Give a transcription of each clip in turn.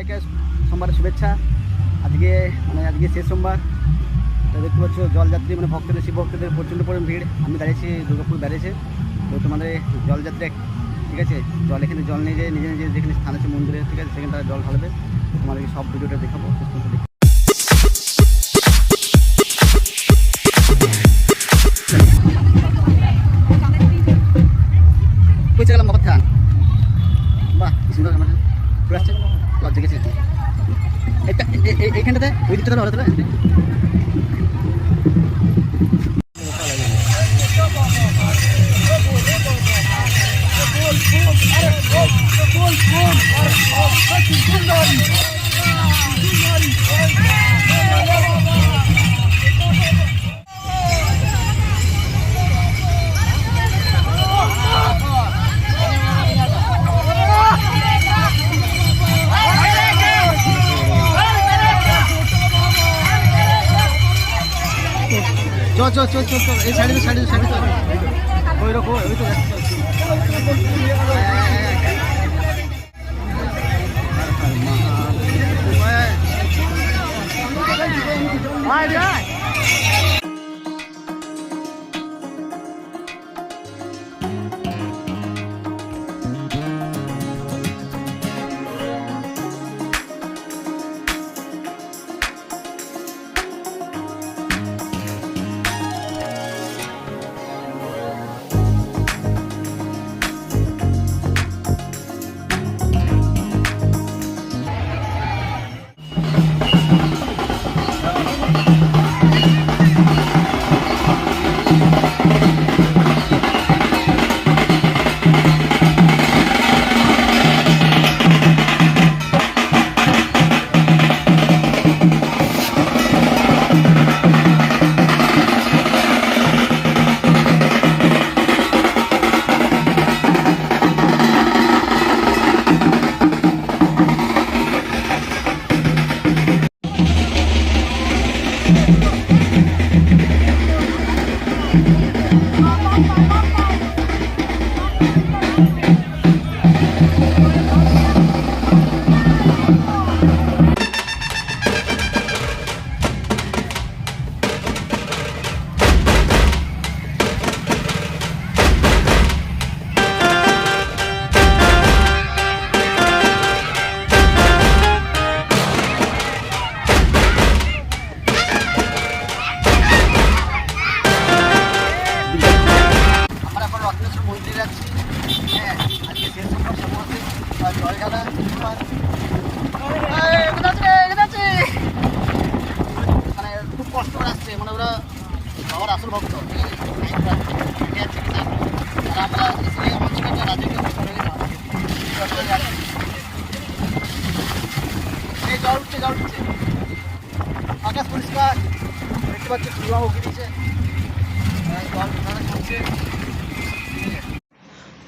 সবাইকে সোমবারের শুভেচ্ছা। আজকে মানে আজকে শেষ সোমবার। তো দেখতে পাচ্ছ, জলযাত্রী মানে ভক্তদের শিব ভক্তদের প্রচণ্ড পরিমাণ ভিড়। আমি দাঁড়িয়েছি, দুর্গাপুর দাঁড়িয়েছে তো তোমাদের জলযাত্রা ঠিক আছে? জল এখানে জল নিয়ে যেয়ে, নিজে নিজে যেখানে স্থান আছে মন্দিরে, ঠিক আছে? সেখানে তারা জল ঢালবে। তোমাদেরকে সব ভিডিওটা দেখাবো। চল চল চল এই সাইডে সাইডে সাইডে ওই রকম ওই তো আয় আয়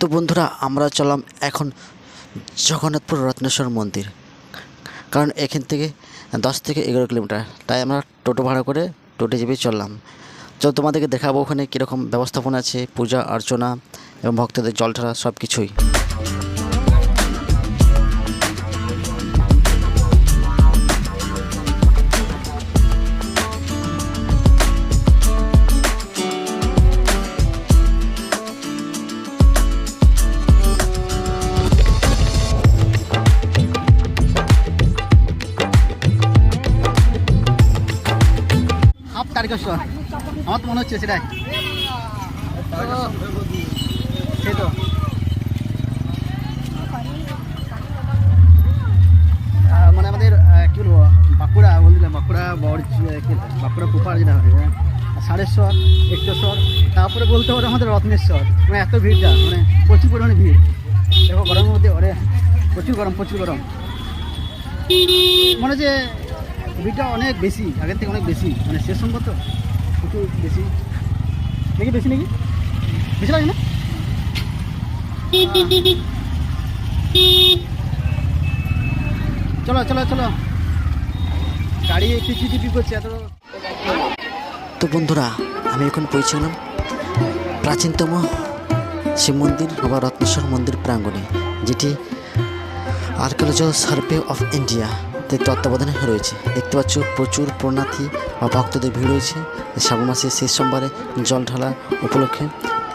তো বন্ধুরা, আমরা চলাম এখন জগন্নাথপুর রত্নেশ্বর মন্দির। কারণ এখান থেকে দশ থেকে এগারো কিলোমিটার। তাই আমরা টোটো ভাড়া করে টোটো চেপে চললাম। চল তোমাদেরকে দেখাবো ওখানে কীরকম ব্যবস্থাপনা আছে, পূজা, অর্চনা এবং ভক্তদের জল ঠারা সব কিছুই হাফ আমার তো মনে হচ্ছে সেটাই। সেই তো। মানে আমাদের কি বলব বাঁকুড়া বলছিলাম বাঁকুড়া বড় বাঁকুড়া প্রপার যেটা হয় হ্যাঁ, সারেশ্বর একটেশ্বর তারপরে বলতে পারো আমাদের রত্নেশ্বর মানে এত ভিড়টা মানে প্রচুর পরিমাণে ভিড়। দেখো গরমের মধ্যে ওরে প্রচুর গরম প্রচুর গরম। মনে হচ্ছে ভিড়টা অনেক বেশি, আগের থেকে অনেক বেশি। মানে শেষ সম্ভব তো? একটু বেশি। নাকি বেশি নাকি? বেশি লাগে না? চলো চলো চলো। গাড়ি একটু চিপি করছে, এত তো বন্ধুরা, আমি এখন পৌঁছলাম প্রাচীনতম শিব মন্দির বা রত্নেশ্বর মন্দির প্রাঙ্গণে, যেটি আর্কিওলজিক্যাল সার্ভে অফ ইন্ডিয়া। তত্ত্বাবধানে রয়েছে। দেখতে পাচ্ছ, প্রচুর পুণ্যার্থী বা ভক্তদের ভিড় রয়েছে। শ্রাবণ মাসের শেষ সোমবারে জল ঢালা উপলক্ষে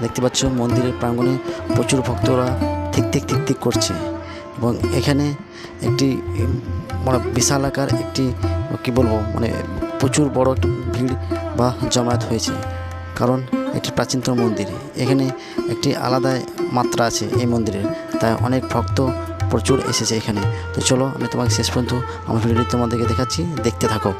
দেখতে পাচ্ছ, মন্দিরের প্রাঙ্গণে প্রচুর ভক্তরা ঠিক ঠিক ঠিক ঠিক করছে। এবং এখানে একটি মানে বিশাল আকার একটি, কি বলব মানে প্রচুর বড় ভিড় বা জমায়েত হয়েছে। কারণ একটি প্রাচীনতম মন্দির। এখানে একটি আলাদা মাত্রা আছে এই মন্দিরের। তাই অনেক ভক্ত প্রচুর এসেছে এখানে। তো চলো, আমি তোমাকে শেষ পর্যন্ত আমার ভিডিওটি তোমাদেরকে দেখাচ্ছি। দেখতে থাকো।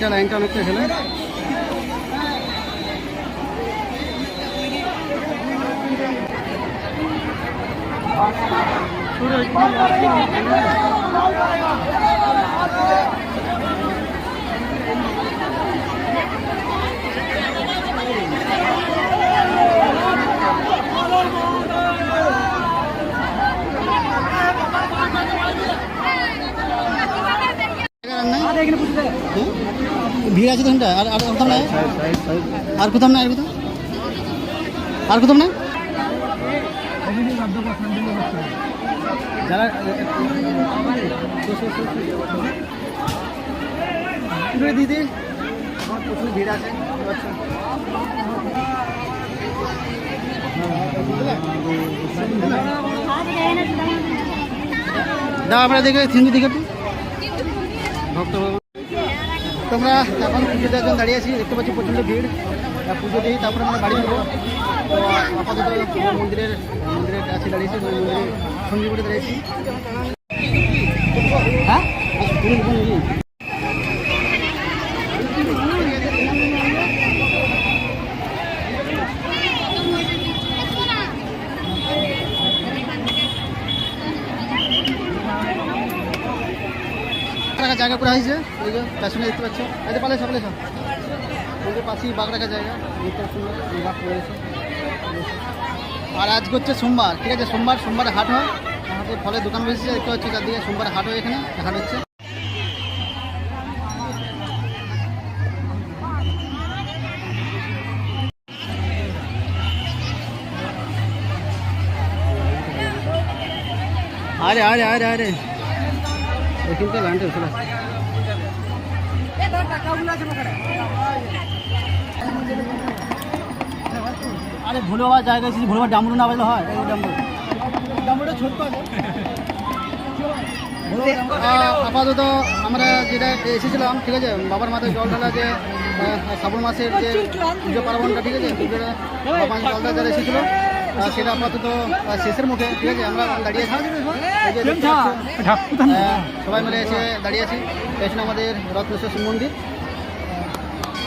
লাইনটা লাইনটা অনেকটা ছিল ভিড় আছে তো এখানটা? আর আর কোথাও নাই? আর কোথাও নাই, আর কোথাও? আর কোথাও নাই? যারা দিদি প্রচুর ভিড় আছে। আমরা দেখে হিন্দু দিকে ভক্ত ভগবান। তোমরা এখন পুজোতে একজন দাঁড়িয়ে আছি, দেখতে পাচ্ছি প্রচণ্ড ভিড়। পুজো দিই তারপরে আমরা বাড়ি যাব। তো আপাতত মন্দিরের মন্দিরের কাছে দাঁড়িয়েছি মন্দিরে দাঁড়িয়েছি। হ্যাঁ আচ্ছা, পুরো জীবন নাকি? রাখার জায়গা করে হয়েছে? এই যে পেছনে দেখতে পাচ্ছ। এই যে পালে সকালে সব। ওদের পাশেই রাখার জায়গা। আর আজকে হচ্ছে সোমবার, ঠিক আছে? সোমবার, সোমবারে হাট হয়। হাটে ফলের দোকান বসেছে, দেখতে পাচ্ছি চারদিকে। সোমবারে হাট হয় এখানে, হাট হচ্ছে। আরে আরে আরে আরে। এখানটা লাইনটা চলে আরে ভুলে বাবার জায়গা আছে ভুলে ডামরু না বাজলে হয়। এই ডামরু। ডামরুটা আছে আপাতত আমরা যেটা এসেছিলাম ঠিক আছে? বাবার মাথায় জল ঢালা যে শ্রাবণ মাসের যে পুজো পার্বণটা ঠিক আছে? পুজোটা বাবার জল ঢালা এসেছিল। সেটা আপাতত শেষের মুখে ঠিক আছে? আমরা দাঁড়িয়ে আছি। পাচ্ছ, সবাই মিলে এসে দাঁড়িয়ে আছি। পেছনে আমাদের রত্নেশ্বর শিব মন্দির।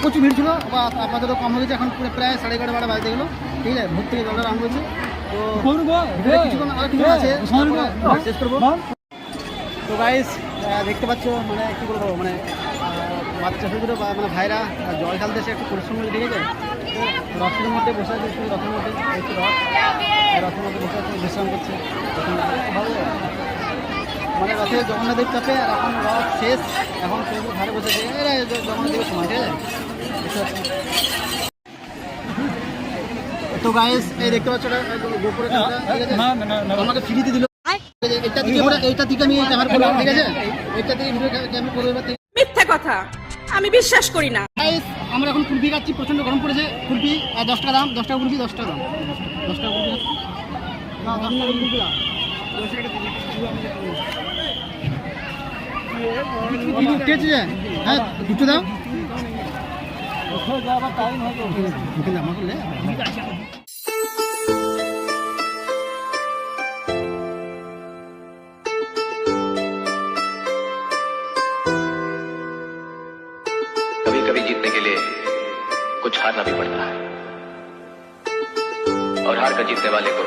প্রচুর ভিড় ছিল বা আপাতত কম হয়ে গেছে এখন প্রায় সাড়ে এগারো বারো বাজতে গেলো ঠিক আছে? ভোর থেকে জলটা আরম্ভ হয়েছে তো ভিড়ে কিছুক্ষণ আর কিছু আছে শেষ করব। তো গাইস দেখতে পাচ্ছ মানে কী বলব মানে বাচ্চা ছোটো বা মানে ভাইরা জল ঢালতে এসে একটু পরিশ্রম করে ঠিক আছে? রথের মধ্যে বসে আছে রথের মধ্যে একটু রথ রথের মধ্যে বসে আছে বিশ্রাম করছে। তখন ভালো মানে রথে জগন্নাথদেব চাপে আর এখন রথ শেষ এখন সমুদ্র ধারে বসেছে এরা জগন্নাথদেবের সময় ঠিক আছে? তো গাইস এই দেখতে পাচ্ছ আছে? আমাকে ফ্রিতে দিল। এটা আমরা এইটা থেকে আমি ক্যামেরা করলাম ঠিক আছে? এটা থেকে ভিডিও ক্যামেরা করব মিথ্যে কথা। আমি বিশ্বাস করি না আমরা এখন কুলফি খাচ্ছি প্রচণ্ড গরম পড়েছে কুলফি আর দশ টাকা দাম দশ টাকা কুলফি দশ টাকা দাম দশ টাকা কুলফি খাচ্ছি। না, দশ টাকা কুলফি দাম। ভিডিও উঠেছে যে? হ্যাঁ দুটো দাও মুখে हारना भी पड़ता है और हार कर जीतने वाले को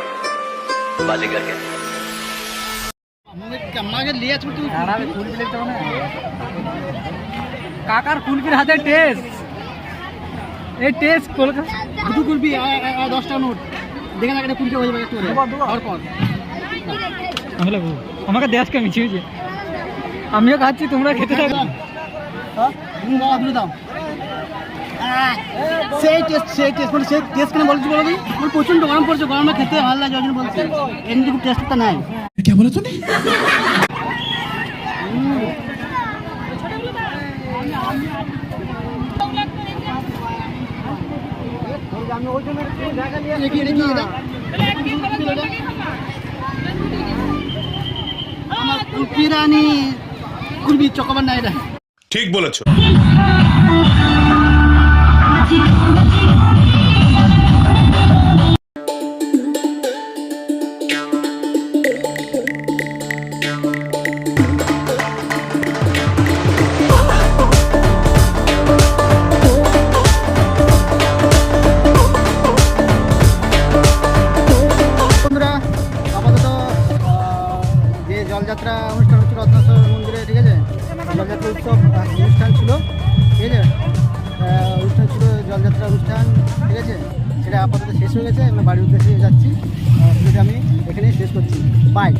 बाजीगर कहते हैं আমাকে আমাকে নিয়ে আসবো তুই কাকার কুলপির হাতে টেস্ট এই টেস্ট কলকাতা দুটো কুলপি আর দশটা নোট দেখে না একটা কুলপি হয়ে যাবে একটু আর পর আমি লাগবো আমাকে দেশ কে মিছিয়ে মিছিয়ে আমিও খাচ্ছি তোমরা খেতে থাকো হ্যাঁ তুমি বাবা দুটো দাও সেই টেস্ট সেই টেস্ট মানে সেই টেস্ট কেন বলছি বলো মানে প্রচণ্ড গরম পড়ছে গরমে খেতে ভালো লাগে ওই জন্য বলছি। এমনি টেস্টটা নাই। দেখি দেখি আমার কুলপিরানি কুলবি চকোবার না এটা ঠিক বলেছ। হয়ে গেছে আমরা বাড়ির উদ্দেশ্যে যাচ্ছি। আমি এখানেই শেষ করছি। বাই